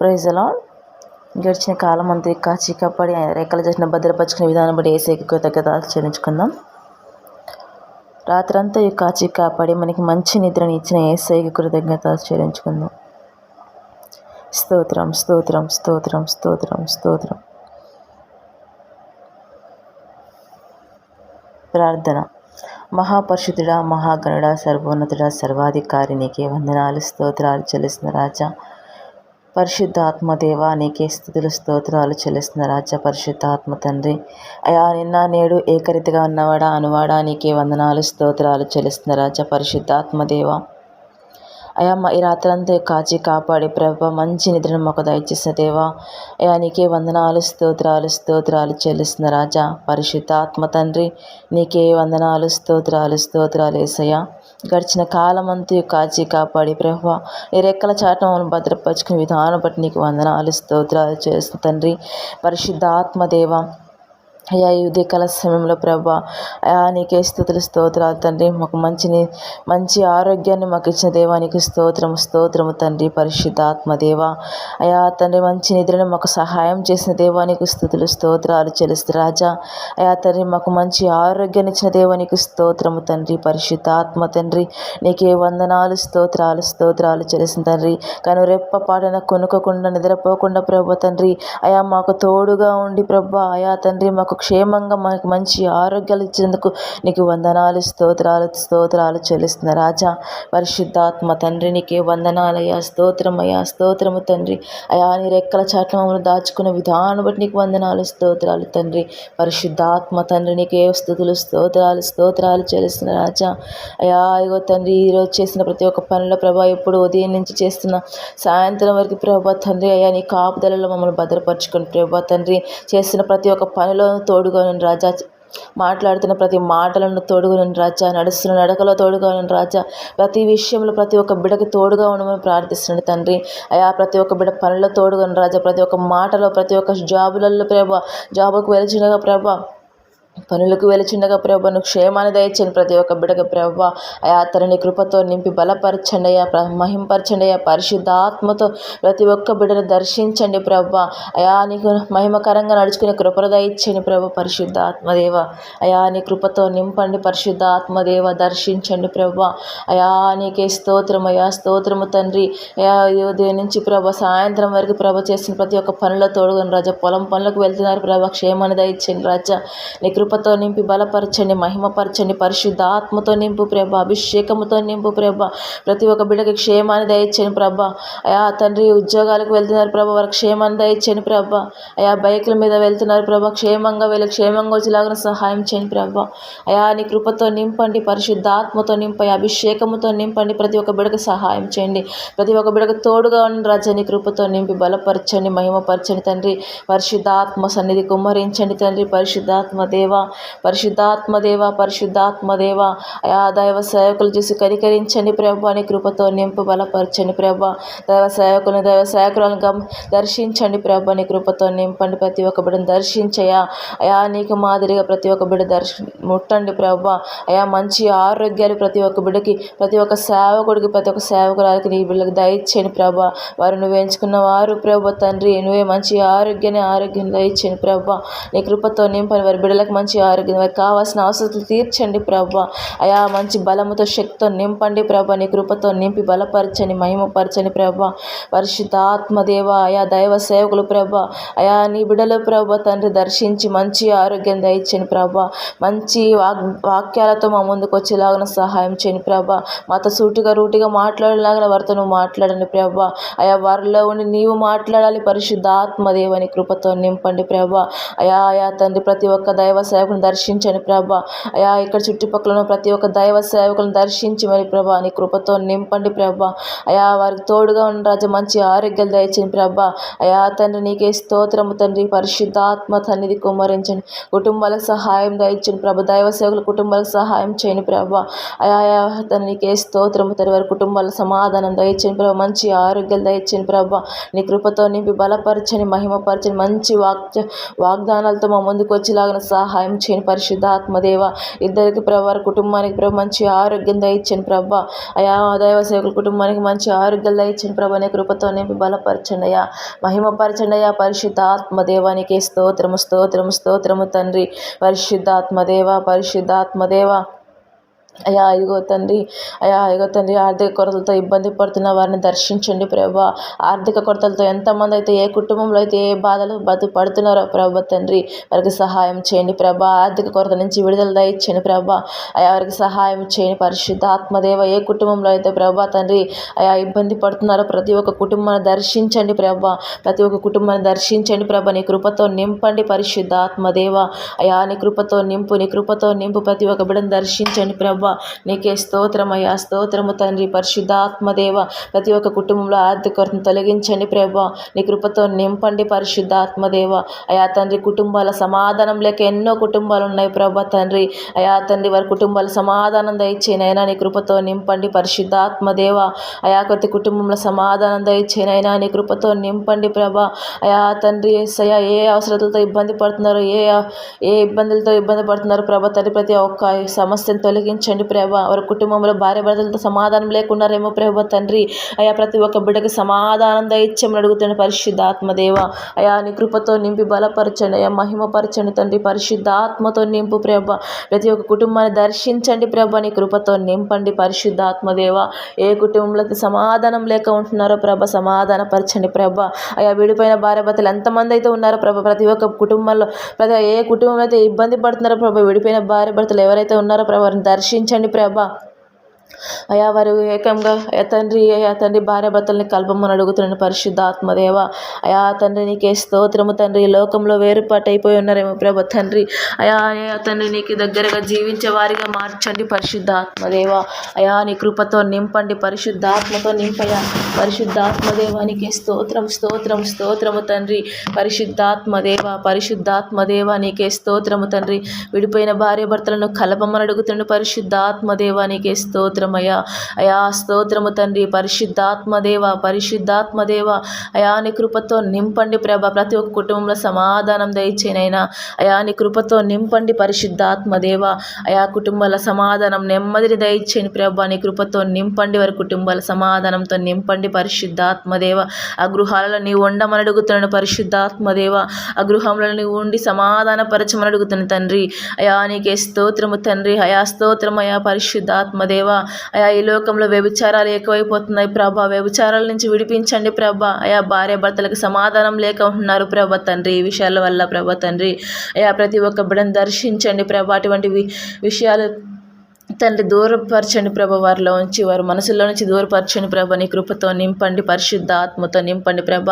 Praise అలా గడిచిన కాలం అంతా కాచి కాపాడి రేఖలు రెక్కలు చేసిన భద్రపరుచుకునే విధానం బట్టి ఏసైకి కృతజ్ఞత చెల్లించుకుందాం. రాత్రంతా ఈ కాచి కాపాడి మనకి మంచి నిద్రని ఇచ్చిన ఏసైకి కృతజ్ఞత చెల్లించుకుందాం. స్తోత్రం స్తోత్రం స్తోత్రం స్తోత్రం స్తోత్రం. ప్రార్థన. మహాపరుషుతుడా మహాగణుడ సర్వోన్నతుడ సర్వాధికారి నీకే వందనాలు స్తోత్రాలు చెల్లిస్తున్న రాజా. పరిశుద్ధాత్మ దేవా నీకే స్థుతులు స్తోత్రాలు చెల్లిస్తున్న రాజా పరిశుద్ధాత్మ తండ్రి. అయా నిన్న నేడు ఏకరీతిగా ఉన్నవాడా అనువాడా నీకే వందనాలు స్తోత్రాలు చెల్లిస్తున్న రాజా పరిశుద్ధాత్మ దేవా. అయా మా ఈ రాత్రంతా కాచి కాపాడి ప్రభ మంచి నిద్రను మాకు దయచేసిన దేవా. అయా నీకే వందనాలు స్తోత్రాలు స్తోత్రాలు చెల్లిస్తున్న రాజా పరిశుద్ధాత్మ తండ్రి. నీకే వందనాలు స్తోత్రాలు స్తోత్రాలు ఏసయ్యా. గడిచిన కాలమంతా కాచి కాపాడి ప్రభా ఈ రెక్కల చాటం భద్రపరుచుకునే విధానం బట్టి నీకు వందనాలు స్తోత్రాలు చేస్తున్న తండ్రి. పరిశుద్ధ ఆత్మదేవ అయ్యా ఈ ఉదయకాల సమయంలో ప్రభా అయా నీకే స్థుతులు స్తోత్రాలు తండ్రి. మాకు మంచిని మంచి ఆరోగ్యాన్ని మాకు ఇచ్చిన దేవానికి స్తోత్రము స్తోత్రము తండ్రి పరిశుద్ధాత్మ దేవ. అయా తండ్రి మంచి నిద్రను మాకు సహాయం చేసిన దేవానికి స్థుతులు స్తోత్రాలు చెలుస్తు రాజా. అయా తండ్రి మాకు మంచి ఆరోగ్యాన్ని ఇచ్చిన దేవానికి స్తోత్రము తండ్రి పరిశుద్ధాత్మ తండ్రి. నీకే వందనాలు స్తోత్రాలు స్తోత్రాలు చెల్లిసిన తండ్రి. కానీ రెప్ప పాటన కొనుక్కోకుండా నిద్రపోకుండా ప్రభు తండ్రి. అయా మాకు తోడుగా ఉండి ప్రభా. అయా తండ్రి మాకు క్షేమంగా మనకు మంచి ఆరోగ్యాలు ఇచ్చేందుకు నీకు వందనాలు స్తోత్రాలు స్తోత్రాలు చెల్లిస్తున్న రాజా పరిశుద్ధాత్మ తండ్రి నీకే వందనాలయ్యా స్తోత్రమయ్యా స్తోత్రము తండ్రి. అయా నీ రెక్కల చాట్ల మమ్మల్ని దాచుకున్న విధానం బట్టి నీకు వందనాలు స్తోత్రాలు తండ్రి. పరిశుద్ధాత్మ తండ్రి నీకే స్థుతులు స్తోత్రాలు స్తోత్రాలు చెల్లిస్తున్న రాజా. అయా ఇగో తండ్రి ఈరోజు చేసిన ప్రతి ఒక్క పనిలో ప్రభా ఎప్పుడు ఉదయం నుంచి చేస్తున్న సాయంత్రం వరకు ప్రభా తండ్రి అయ్యా నీ కాపుదలలో మమ్మల్ని భద్రపరచుకుని ప్రభా తండ్రి చేస్తున్న ప్రతి ఒక్క పనిలో తోడుగా రాజా. మాట్లాడుతున్న ప్రతి మాటలను తోడుగా నేను రాజా. నడుస్తున్న నడకలో తోడుగా నేను రాజా. ప్రతి విషయంలో ప్రతి ఒక్క బిడకి తోడుగా ఉండమని ప్రార్థిస్తున్నాడు తండ్రి. అయా ప్రతి ఒక్క బిడ పనుల్లో తోడుగా రాజా. ప్రతి ఒక్క మాటలో ప్రతి ఒక్క జాబులలో ప్రభా జాబుకు వెలిచినగా ప్రభా పనులకు వెలిచిండగా ప్రభా నువ్వు క్షేమాన్ని దయచండి ప్రతి ఒక్క బిడగ ప్రభా. అయా తనని కృపతో నింపి బలపరచండి అయ్యా ప్ర మహింపరచండి అయ్యా పరిశుద్ధాత్మతో ప్రతి ఒక్క బిడను దర్శించండి ప్రభా. అయా నీకు మహిమకరంగా నడుచుకునే కృపను దయచండి ప్రభా పరిశుద్ధాత్మదేవ. అయా నీ కృపతో నింపండి పరిశుద్ధాత్మదేవ దర్శించండి ప్రభా. అయా నీకే స్తోత్రం అయా స్తోత్రము తండ్రి. అయా ఉదయం నుంచి ప్రభ సాయంత్రం వరకు ప్రభ చేసిన ప్రతి ఒక్క పనుల తోడుగని రాజా పొలం పనులకు వెళ్తున్నారు ప్రభా క్షేమాన్ని దయచండి రాజా. నీ కృపతో నింపి బలపరచండి మహిమపరచండి పరిశుద్ధ ఆత్మతో నింపు ప్రభ అభిషేకముతో నింపు ప్రభ. ప్రతి ఒక్క బిడ్డకి క్షేమాన్ని దయచండి ప్రభ. అయా తండ్రి ఉద్యోగాలకు వెళ్తున్నారు ప్రభ వారికి క్షేమాన్ని దయచ్చని ప్రభ. అయా బైకుల మీద వెళ్తున్నారు ప్రభ క్షేమంగా వెళ్ళి క్షేమంగా వచ్చేలాగా సహాయం చేయండి ప్రభ. అయా నీ కృపతో నింపండి పరిశుద్ధ ఆత్మతో నింపై అభిషేకముతో నింపండి. ప్రతి ఒక్క బిడకు సహాయం చేయండి. ప్రతి ఒక్క బిడకు తోడుగా ఉన్న రాజా కృపతో నింపి బలపరచండి మహిమపరచండి తండ్రి. పరిశుద్ధాత్మ సన్నిధి కుమ్మరించండి తండ్రి. పరిశుద్ధాత్మ దేవ దేవ పరిశుద్ధాత్మదేవ దేవ దైవ సేవకులు చూసి కనికరించండి ప్రభా అని కృపతో నింపు బలపరచండి ప్రభా. దైవ సేవకులను దైవ సేవకులను గమ దర్శించండి ప్రభా అని కృపతో నింపండి ప్రతి ఒక్క బిడ్డను దర్శించయా అయా నీకు మాదిరిగా ప్రతి ఒక్క బిడ్డ దర్శ ముట్టండి ప్రభా. అయా మంచి ఆరోగ్యాలు ప్రతి ఒక్క బిడ్డకి ప్రతి ఒక్క సేవకుడికి ప్రతి ఒక్క సేవకురాలకి నీ బిడ్డకి దయచేయండి ప్రభా. వారు నువ్వు ఎంచుకున్న వారు ప్రభా తండ్రి. నువ్వే మంచి ఆరోగ్యాన్ని ఆరోగ్యం దయచేయండి ప్రభా. నీ కృపతో నింపని వారి బిడ్డలకు మంచి మంచి ఆరోగ్యం వారికి కావాల్సిన అవసరాలు తీర్చండి ప్రభా. అయా మంచి బలముతో శక్తితో నింపండి ప్రభా. నీ కృపతో నింపి బలపరచని మహిమపరచని ప్రభా. పరిశుద్ధాత్మదేవ అయా దైవ సేవకులు ప్రభా. అయా నీ బిడలు ప్రభా తండ్రి దర్శించి మంచి ఆరోగ్యం దయచని ప్రభా. మంచి వాక్ వాక్యాలతో మా ముందుకు వచ్చేలాగిన సహాయం చేయని ప్రభా. మాతో సూటిగా రూటిగా మాట్లాడేలాగా వారితో నువ్వు మాట్లాడండి ప్రభా. అయా వారిలో ఉండి నీవు మాట్లాడాలి పరిశుద్ధాత్మదేవని కృపతో నింపండి ప్రభా. అయా అయా తండ్రి ప్రతి ఒక్క దైవ సేవకులను దర్శించండి ప్రభా. అయా ఇక్కడ చుట్టుపక్కల ఉన్న ప్రతి ఒక్క దైవ సేవకులను దర్శించి మరి ప్రభా నీ కృపతో నింపండి ప్రభా. అయా వారికి తోడుగా ఉన్న రాజు మంచి ఆరోగ్యాలు దయచేయండి ప్రభా. అయా తండ్రి నీకే స్తోత్రము తండ్రి. పరిశుద్ధాత్మ సన్నిధి కుమ్మరించండి. కుటుంబాలకు సహాయం దయచండి ప్రభ. దైవ సేవకుల కుటుంబాలకు సహాయం చేయండి ప్రభా. అయా తండ్రి నీకే స్తోత్రము తండ్రి. వారి కుటుంబాల సమాధానం దయచేయండి ప్రభా. మంచి ఆరోగ్యాలు దయచేయండి ప్రభా. నీ కృపతో నింపి బలపరచని మహిమపరచని మంచి వాక్ వాగ్దానాలతో మా ముందుకు వచ్చేలాగిన సహాయం సహాయం చేయని పరిశుద్ధ ఆత్మదేవ ఇద్దరికి ప్రభు వారి కుటుంబానికి ప్రభు మంచి ఆరోగ్యం దయచ్చని ప్రభ. అయా దైవ సేవకుల కుటుంబానికి మంచి ఆరోగ్యం దయచ్చని ప్రభ. అనే కృపతో నింపి బలపరచండి అయ్యా. మహిమపరచండి అయ్యా. పరిశుద్ధ ఆత్మదేవానికి స్తోత్రము స్తోత్రము స్తోత్రము తండ్రి. పరిశుద్ధ ఆత్మదేవ పరిశుద్ధ ఆత్మదేవ అయా ఇదిగో తండ్రి అయా ఇదిగో తండ్రి ఆర్థిక కొరతలతో ఇబ్బంది పడుతున్న వారిని దర్శించండి ప్రభా. ఆర్థిక కొరతలతో ఎంతమంది అయితే ఏ కుటుంబంలో అయితే ఏ బాధలు బతు పడుతున్నారో ప్రభా తండ్రి వారికి సహాయం చేయండి ప్రభా. ఆర్థిక కొరత నుంచి విడుదల దయచేయండి ప్రభా. అయా వారికి సహాయం చేయండి. పరిశుద్ధ ఆత్మదేవ ఏ కుటుంబంలో అయితే ప్రభా తండ్రి అయా ఇబ్బంది పడుతున్నారో ప్రతి ఒక్క కుటుంబాన్ని దర్శించండి ప్రభా. ప్రతి ఒక్క కుటుంబాన్ని దర్శించండి ప్రభా. నీ కృపతో నింపండి పరిశుద్ధ ఆత్మదేవ. అయా నీ కృపతో నింపు నీ కృపతో నింపు ప్రతి ఒక్క బిడ్డను దర్శించండి ప్రభా. నీకే స్తోత్రమయ్యా స్తోత్రము తండ్రి పరిశుద్ధాత్మదేవ. ప్రతి ఒక్క కుటుంబంలో ఆర్థిక కొరతను తొలగించండి ప్రభా నీ కృపతో నింపండి పరిశుద్ధాత్మదేవ. అయా తండ్రి కుటుంబాల సమాధానం లేక ఎన్నో కుటుంబాలు ఉన్నాయి ప్రభా తండ్రి. అయా తండ్రి వారి కుటుంబాల సమాధానం దయచేనైనా నీ కృపతో నింపండి పరిశుద్ధాత్మదేవ. అయా కొద్ది కుటుంబంలో సమాధానం దయచేనైనా నీ కృపతో నింపండి ప్రభా అయా తండ్రి సయా ఏ అవసరాలతో ఇబ్బంది పడుతున్నారో ఏ ఏ ఇబ్బందులతో ఇబ్బంది పడుతున్నారో ప్రభా తండ్రి ప్రతి ఒక్క సమస్యను తొలగించండి ప్రభా. వారి కుటుంబంలో భార్య భర్తలతో సమాధానం లేకున్నారేమో ప్రభా తండ్రి. అయా ప్రతి ఒక్క బిడ్డకి సమాధానం దయచ్చమని అడుగుతున్న పరిశుద్ధాత్మదేవ. అయా నీ కృపతో నింపి బలపరచండి. అయా మహిమపరచండి తండ్రి. పరిశుద్ధాత్మతో నింపు ప్రభ. ప్రతి ఒక్క కుటుంబాన్ని దర్శించండి ప్రభ. నీ కృపతో నింపండి పరిశుద్ధాత్మదేవ. ఏ కుటుంబంలో అయితే సమాధానం లేక ఉంటున్నారో ప్రభ సమాధానపరచండి ప్రభ. అయా విడిపోయిన భార్య భర్తలు ఎంతమంది అయితే ఉన్నారో ప్రభ ప్రతి ఒక్క కుటుంబంలో ప్రతి ఏ కుటుంబంలో అయితే ఇబ్బంది పడుతున్నారో ప్రభ విడిపోయిన భార్య భర్తలు ఎవరైతే ఉన్నారో ప్రభ వారిని దర్శించండి ప్రభా. అయా వారు ఏకంగా తండ్రి అయా తండ్రి భార్య భర్తల్ని కలపమని అడుగుతున్నాను పరిశుద్ధ ఆత్మదేవ. అయా తండ్రి నీకే స్తోత్రము తండ్రి. లోకంలో వేరుపాటైపోయి ఉన్నారేమో ప్రభ తండ్రి. అయా అయా తండ్రి నీకు దగ్గరగా జీవించే వారిగా మార్చండి పరిశుద్ధ ఆత్మదేవ. అయా నీ కృపతో నింపండి పరిశుద్ధ ఆత్మతో నింపయా పరిశుద్ధ ఆత్మదేవ స్తోత్రం స్తోత్రం స్తోత్రము తండ్రి. పరిశుద్ధాత్మదేవ పరిశుద్ధాత్మదేవ నీకే స్తోత్రము తండ్రి. విడిపోయిన భార్య భర్తలను కలపమని అడుగుతుండే పరిశుద్ధాత్మదేవ నీకే స్తోత్రమయ్యా. అయా స్తోత్రము తండ్రి పరిశుద్ధాత్మదేవ పరిశుద్ధాత్మదేవ. అయా నీ కృపతో నింపండి ప్రభ ప్రతి ఒక్క కుటుంబంలో సమాధానం దయచేనైనా అయా నీ కృపతో నింపండి పరిశుద్ధాత్మదేవ. అయా కుటుంబాల సమాధానం నెమ్మదిని దయచేయని ప్రభ నీ కృపతో నింపండి వారి కుటుంబాల సమాధానంతో నింపండి పరిశుద్ధాత్మదేవ. ఆ గృహాలలో నీవు ఉండమని అడుగుతున్నాను పరిశుద్ధాత్మదేవ. ఆ గృహంలో నీవు ఉండి సమాధానపరచమని అడుగుతున్నాను తండ్రి. అయా నీకే స్తోత్రము తండ్రి. అయా స్తోత్రం అయా పరిశుద్ధాత్మదేవ. అయా ఈ లోకంలో వ్యభిచారాలు ఎక్కువైపోతున్నాయి ప్రభా. వ్యభిచారాల నుంచి విడిపించండి ప్రభా. అయా భార్య భర్తలకు సమాధానం లేక ఉంటున్నారు ప్రభ తండ్రి. ఈ విషయాల వల్ల ప్రభ తండ్రి. అయా ప్రతి ఒక్క బిడ్డను దర్శించండి ప్రభా. అటువంటి వి- విషయాలు తండ్రి దూరపరచండి ప్రభ వారిలో ఉంచి వారి మనసులో నుంచి దూరపరచండి ప్రభ నీ కృపతో నింపండి పరిశుద్ధ ఆత్మతో నింపండి ప్రభ.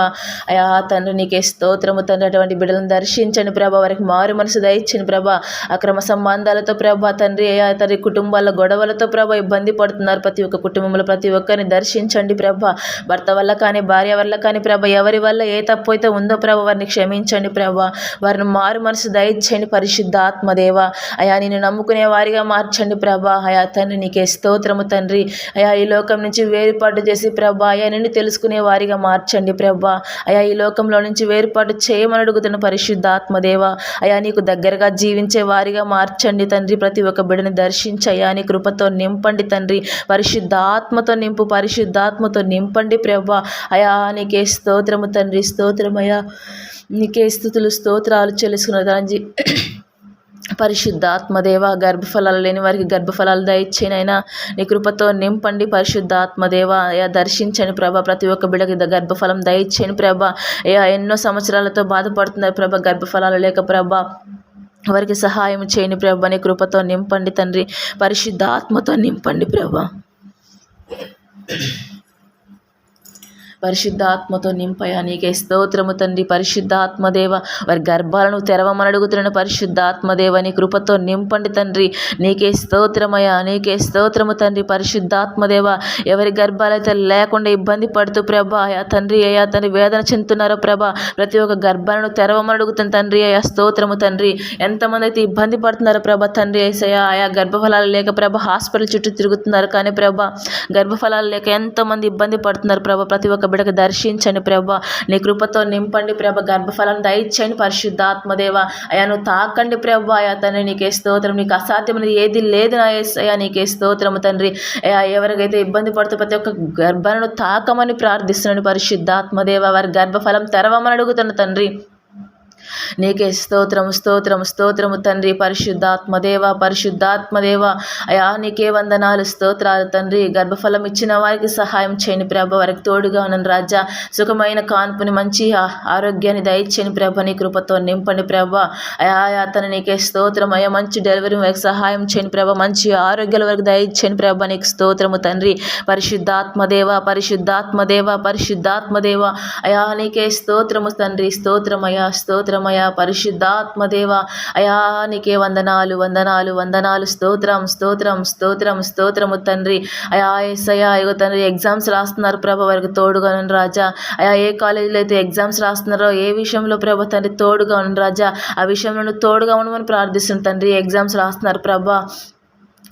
అయా తండ్రి నీకే స్తోత్రము తండ్రి. అటువంటి బిడ్డలను దర్శించండి ప్రభ. వారికి మారు మనసు దయచండి ప్రభ. అక్రమ సంబంధాలతో ప్రభ తండ్రి అయా తండ్రి కుటుంబాల గొడవలతో ప్రభ ఇబ్బంది పడుతున్నారు. ప్రతి ఒక్క కుటుంబంలో ప్రతి ఒక్కరిని దర్శించండి ప్రభ. భర్త వల్ల కానీ భార్య వల్ల కానీ ప్రభ ఎవరి వల్ల ఏ తప్పు అయితే ఉందో ప్రభ వారిని క్షమించండి ప్రభ. వారిని మారు మనసు దయచేయండి పరిశుద్ధ ఆత్మదేవ. అయా నేను నమ్ముకునే వారిగా మార్చండి ప్రభ. అయా తండ్రి నీకే స్తోత్రము తండ్రి. అయా ఈ లోకం నుంచి వేరుపాటు చేసి ప్రభ అయా నిన్ను తెలుసుకునే వారిగా మార్చండి ప్రభా. అయా ఈ లోకంలో నుంచి వేరుపాటు చేయమని అడుగుతున్న పరిశుద్ధాత్మదేవ. అయా నీకు దగ్గరగా జీవించే వారిగా మార్చండి తండ్రి. ప్రతి ఒక్క బిడ్డని దర్శించి అయా నీ కృపతో నింపండి తండ్రి. పరిశుద్ధాత్మతో నింపు పరిశుద్ధాత్మతో నింపండి ప్రభా. అయా నీకే స్తోత్రము తండ్రి స్తోత్రమయ్యా. నీకే స్థుతులు స్తోత్రాలు చెల్లిసుకున్న దాని పరిశుద్ధాత్మదేవ గర్భఫలాలు లేని వారికి గర్భఫలాలు దయచేనైనా నీ కృపతో నింపండి పరిశుద్ధాత్మదేవ. అయా దర్శించండి ప్రభ ప్రతి ఒక్క బిడ్డకి గర్భఫలం దయచేయండి ప్రభ. అయా ఎన్నో సంవత్సరాలతో బాధపడుతున్నారు ప్రభ గర్భఫలాలు లేక ప్రభ. వారికి సహాయం చేయని ప్రభ నీ కృపతో నింపండి తండ్రి. పరిశుద్ధాత్మతో నింపండి ప్రభ. పరిశుద్ధాత్మతో నింపయా? నీకే స్తోత్రము తండ్రి. పరిశుద్ధాత్మదేవ వారి గర్భాలను తెరవమని అడుగుతున్న పరిశుద్ధాత్మదేవ నీ కృపతో నింపండి తండ్రి. నీకే స్తోత్రమయ్యా నీకే స్తోత్రము తండ్రి. పరిశుద్ధాత్మదేవ ఎవరి గర్భాలైతే లేకుండా ఇబ్బంది పడుతూ ప్రభా అయా తండ్రి అయ్యా తండ్రి వేదన చెందుతున్నారో ప్రభా ప్రతి ఒక్క గర్భాలను తెరవమని అడుగుతున్న తండ్రి అయ్యా స్తోత్రము తండ్రి. ఎంతమంది అయితే ఇబ్బంది పడుతున్నారో ప్రభా తండ్రి ఏసయ్యా ఆయా గర్భఫలాలు లేక ప్రభ హాస్పిటల్ చుట్టూ తిరుగుతున్నారు కానీ ప్రభ గర్భఫలాలు లేక ఎంతోమంది ఇబ్బంది పడుతున్నారు ప్రభ ప్రతి ఒక్క బిడ్డకు దర్శించండి ప్రభా. నీ కృపతో నింపండి ప్రభ. గర్భఫలం దయచేయండి పరిశుద్ధాత్మదేవ. అయా నువ్వు తాకండి ప్రభా. అయా తండ్రి నీకే స్తోత్రం. నీకు అసాధ్యమైనది ఏది లేదు నా అయ్యా నీకే స్తోత్రము తండ్రి. అయా ఎవరికైతే ఇబ్బంది పడుతూ ప్రతి ఒక్క గర్భాలను తాకమని ప్రార్థిస్తున్నాను పరిశుద్ధాత్మదేవ. వారి గర్భఫలం తెరవమని అడుగుతున్న తండ్రి. నీకే స్తోత్రము స్తోత్రము స్తోత్రము తండ్రి. పరిశుద్ధాత్మదేవ పరిశుద్ధాత్మదేవ. అయా నీకే వందనాలు స్తోత్రాలు తండ్రి. గర్భఫలం ఇచ్చిన వారికి సహాయం చేయని ప్రభ. వారికి తోడుగా ఉన్న రాజా. సుఖమైన కాన్పుని మంచి ఆరోగ్యాన్ని దయచేయని ప్రభ. నీ కృపతో నింపండి ప్రభ. అయా అతను నీకే స్తోత్రం. అయ్యా మంచి డెలివరీ వారికి సహాయం చేయని ప్రభ. మంచి ఆరోగ్యాల వరకు దయచేయని ప్రభ. నీకు స్తోత్రము తండ్రి. పరిశుద్ధాత్మదేవ పరిశుద్ధాత్మదేవ పరిశుద్ధాత్మదేవ. అయా నీకే స్తోత్రము తండ్రి. స్తోత్రమయా స్తోత్రం. స్తోత్రమయ పరిశుద్ధాత్మదేవ. అయా నీకే వందనాలు వందనాలు వందనాలు. స్తోత్రం స్తోత్రం స్తోత్రం స్తోత్రము తండ్రి. అయా ఎస్ఐయా అయ్యో తండ్రి ఎగ్జామ్స్ రాస్తున్నారు ప్రభ వారికి తోడుగా రాజా. అయా ఏ కాలేజీలో అయితే ఎగ్జామ్స్ రాస్తున్నారో ఏ విషయంలో ప్రభ తండ్రి తోడుగా రాజా. ఆ విషయంలో తోడుగా ఉండమని ప్రార్థిస్తుంది తండ్రి. ఎగ్జామ్స్ రాస్తున్నారు ప్రభా.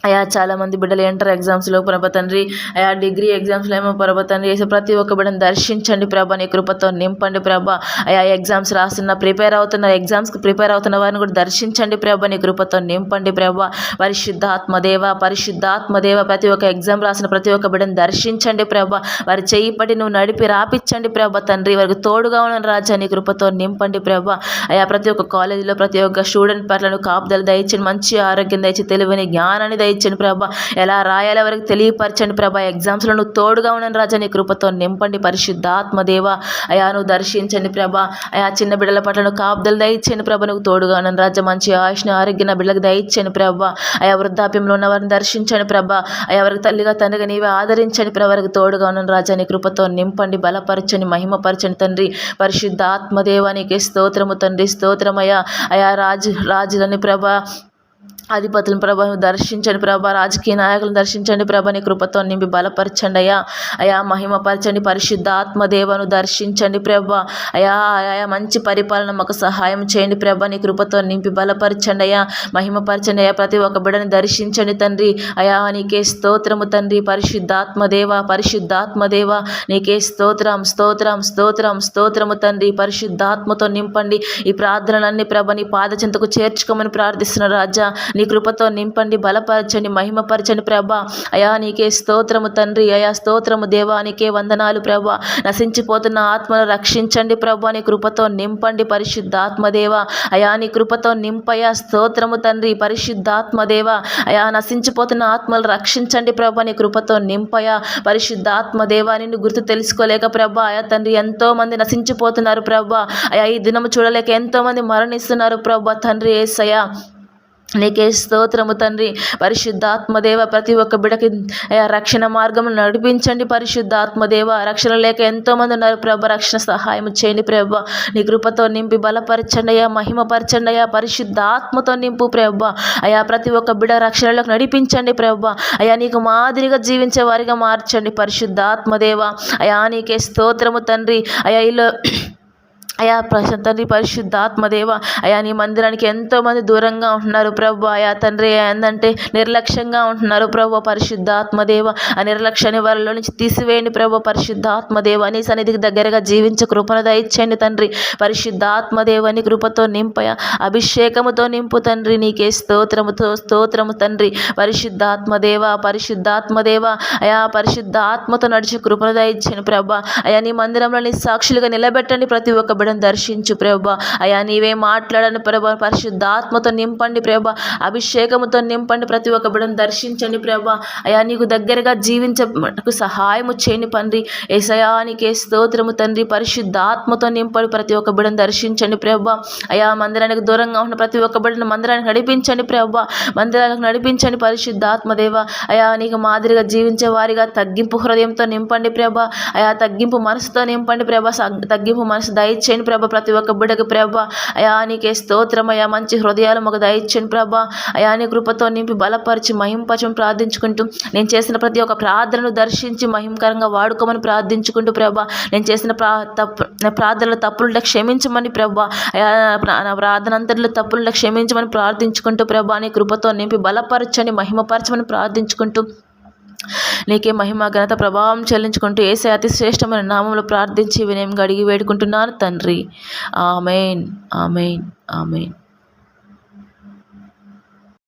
అయా చాలామంది బిడ్డలు ఎంటర్ ఎగ్జామ్స్లో ప్రభ తండ్రి. అయా డిగ్రీ ఎగ్జామ్స్లో ఏమో ప్రభ తండ్రి. వేసే ప్రతి ఒక్క బిడ్డను దర్శించండి ప్రభ నీ కృపతో నింపండి ప్రభ. అయా ఎగ్జామ్స్ రాస్తున్న ప్రిపేర్ అవుతున్న ఎగ్జామ్స్కి ప్రిపేర్ అవుతున్న వారిని కూడా దర్శించండి ప్రభ నీ కృపతో నింపండి ప్రభ. పరిశుద్ధాత్మదేవ పరిశుద్ధాత్మదేవ ప్రతి ఒక్క ఎగ్జామ్ రాసిన ప్రతి ఒక్క బిడ్డను దర్శించండి ప్రభ. వారి చేయి పడి నువ్వు నడిపి రాపించండి ప్రభ తండ్రి. వారికి తోడుగా ఉన్న రాజా నీ కృపతో నింపండి ప్రభ. అయా ప్రతి ఒక్క కాలేజీలో ప్రతి ఒక్క స్టూడెంట్ పట్లను కాపుదలు దయచండి మంచి ఆరోగ్యం దయచి తెలివిని జ్ఞానాన్ని దయచి ఇచ్చండి ప్రభా. ఎలా రాయాలో వరకు తెలియపరచండి ప్రభా. ఎగ్జామ్స్లో నువ్వు తోడుగా ఉన్నాను రాజా. నీ కృపతో నింపండి పరిశుద్ధాత్మదేవ అయా నువ్వు దర్శించండి ప్రభా. అయా చిన్న బిడ్డల పట్ల నువ్వు కాపుదలు దయచేయండి ప్రభా. నువ్వు తోడుగా ఉన్నాను రాజా. మంచి ఆయుష్ని ఆరోగ్యం బిడ్డలకు దయచేయండి ప్రభా. అయా వృద్ధాప్యంలో ఉన్న వారిని దర్శించండి ప్రభా. అయా వారికి తల్లిగా తండ్రిగా నీవే ఆదరించండి ప్రభా. వారికి తోడుగా ఉన్నాను రాజా. నీ కృపతో నింపండి బలపరచండి మహిమపరచండి తండ్రి. పరిశుద్ధాత్మదేవానికి స్తోత్రము తండ్రి. స్తోత్రమయ్యా. అయా రాజు రాజులని ప్రభా. అధిపతులను ప్రభను దర్శించండి ప్రభ రాజకీయ నాయకులను దర్శించండి ప్రభ నీ కృపతో నింపి బలపరచండి అయ్యా. అయా మహిమపరచండి పరిశుద్ధ ఆత్మదేవను దర్శించండి ప్రభ. అయా అయా మంచి పరిపాలన మాకు సహాయం చేయండి ప్రభ నీ కృపతో నింపి బలపరచండి అయ్యా. మహిమపరచండి అయ్యా ప్రతి ఒక్క బిడని దర్శించండి తండ్రి. అయా నీకే స్తోత్రము తండ్రి. పరిశుద్ధాత్మదేవ పరిశుద్ధాత్మదేవ నీకే స్తోత్రం స్తోత్రం స్తోత్రం స్తోత్రము తండ్రి. పరిశుద్ధాత్మతో నింపండి. ఈ ప్రార్థనలన్నీ ప్రభ నీ పాదచింతకు చేర్చుకోమని ప్రార్థిస్తున్న రాజా. నీ కృపతో నింపండి బలపరచండి మహిమపరచండి ప్రభా. అయా నీకే స్తోత్రము తండ్రి. అయా స్తోత్రము దేవా నీకే వందనాలు ప్రభా. నశించిపోతున్న ఆత్మను రక్షించండి ప్రభా. నీ కృపతో నింపండి పరిశుద్ధాత్మదేవ అయా నీ కృపతో నింపయా స్తోత్రము తండ్రి పరిశుద్ధాత్మదేవ అయా నశించిపోతున్న ఆత్మలు రక్షించండి ప్రభా. నీ కృపతో నింపయా పరిశుద్ధాత్మదేవ నిన్ను గుర్తు తెలుసుకోలేక ప్రభా. అయా తండ్రి ఎంతో మంది నశించిపోతున్నారు ప్రభా. అయా ఈ దినము చూడలేక ఎంతో మంది మరణిస్తున్నారు ప్రభా తండ్రి ఏసయా నీకే స్తోత్రము తండ్రి. పరిశుద్ధాత్మదేవ ప్రతి ఒక్క బిడకి రక్షణ మార్గం నడిపించండి. పరిశుద్ధాత్మదేవ రక్షణ లేక ఎంతోమంది ఉన్నారు. ప్రభ రక్షణ సహాయం చేయండి ప్రభ. నీ కృపతో నింపి బలపరచండి అయ్యా మహిమపరచండి అయ్యా. పరిశుద్ధాత్మతో నింపు ప్రభ. అయా ప్రతి ఒక్క బిడ రక్షణలోకి నడిపించండి ప్రభ. అయా నీకు మాదిరిగా జీవించే వారిగా మార్చండి. పరిశుద్ధాత్మదేవ అయా నీకే స్తోత్రము తండ్రి. అయా ఇలా అయా తండ్రి పరిశుద్ధాత్మదేవ అయా నీ మందిరానికి ఎంతోమంది దూరంగా ఉంటున్నారు ప్రభు. అయా తండ్రి ఏంటంటే నిర్లక్ష్యంగా ఉంటున్నారు ప్రభు పరిశుద్ధాత్మదేవ. ఆ నిర్లక్ష్యాన్ని వారిలో నుంచి తీసివేయండి ప్రభు పరిశుద్ధాత్మదేవ. నీ సన్నిధికి దగ్గరగా జీవించే కృపను దయచేయండి తండ్రి. పరిశుద్ధాత్మదేవని కృపతో నింపయ అభిషేకముతో నింపు తండ్రి. నీకే స్తోత్రముతో స్తోత్రము తండ్రి. పరిశుద్ధాత్మదేవ పరిశుద్ధాత్మదేవ. అయా పరిశుద్ధాత్మతో నడిచి కృపను దయచేయండి ప్రభ. అయా నీ మందిరంలో నీ సాక్షులుగా నిలబెట్టండి ప్రతి ఒక్క బిడను దర్శించు ప్రభా. అయా నీవే మాట్లాడని ప్రభా. పరిశుద్ధాత్మతో నింపండి ప్రభా. అభిషేకముతో నింపండి ప్రతి ఒక్క బిడను దర్శించండి ప్రభా. అయా నీకు దగ్గరగా జీవించకు సహాయము చేయని పండ్రి ఏసయానికే స్తోత్రము తండ్రి. పరిశుద్ధాత్మతో నింపండి ప్రతి ఒక్క బిడను దర్శించండి ప్రభా. అయా మందిరానికి దూరంగా ఉన్న ప్రతి ఒక్క బిడను మందిరానికి నడిపించండి ప్రభా. మందిరానికి నడిపించండి పరిశుద్ధాత్మదేవ అయా నీకు మాదిరిగా జీవించే వారిగా తగ్గింపు హృదయంతో నింపండి ప్రభా. అయా తగ్గింపు మనసుతో నింపండి ప్రభా. తగ్గింపు మనసు దయచే దయచేయండి ప్రభ. ప్రతి ఒక్క బిడకు ప్రభ అయానికే స్తోత్రం అయా మంచి హృదయాలు మాకు దయచేయండి ప్రభ. అయాని కృపతో నింపి బలపరిచి మహింపచం ప్రార్థించుకుంటూ నేను చేసిన ప్రతి ఒక్క ప్రార్థనను దర్శించి మహిమకరంగా వాడుకోమని ప్రార్థించుకుంటూ ప్రభ. నేను చేసిన ప్రా తప్పు ప్రార్థనలు తప్పులు క్షమించమని ప్రభ. నా ప్రార్థన అంతట్లో తప్పులు క్షమించమని ప్రార్థించుకుంటూ ప్రభా. నీ కృపతో నింపి బలపరచని మహిమపరచమని ప్రార్థించుకుంటూ నీకే మహిమ ఘనత ప్రభావం చెల్లించుకుంటూ ఏసే అతి శ్రేష్టమైన నామంలో ప్రార్థించి వినయం అడిగి వేడుకుంటున్నాను తండ్రి. ఆమెన్. ఆమెన్. ఆమెన్.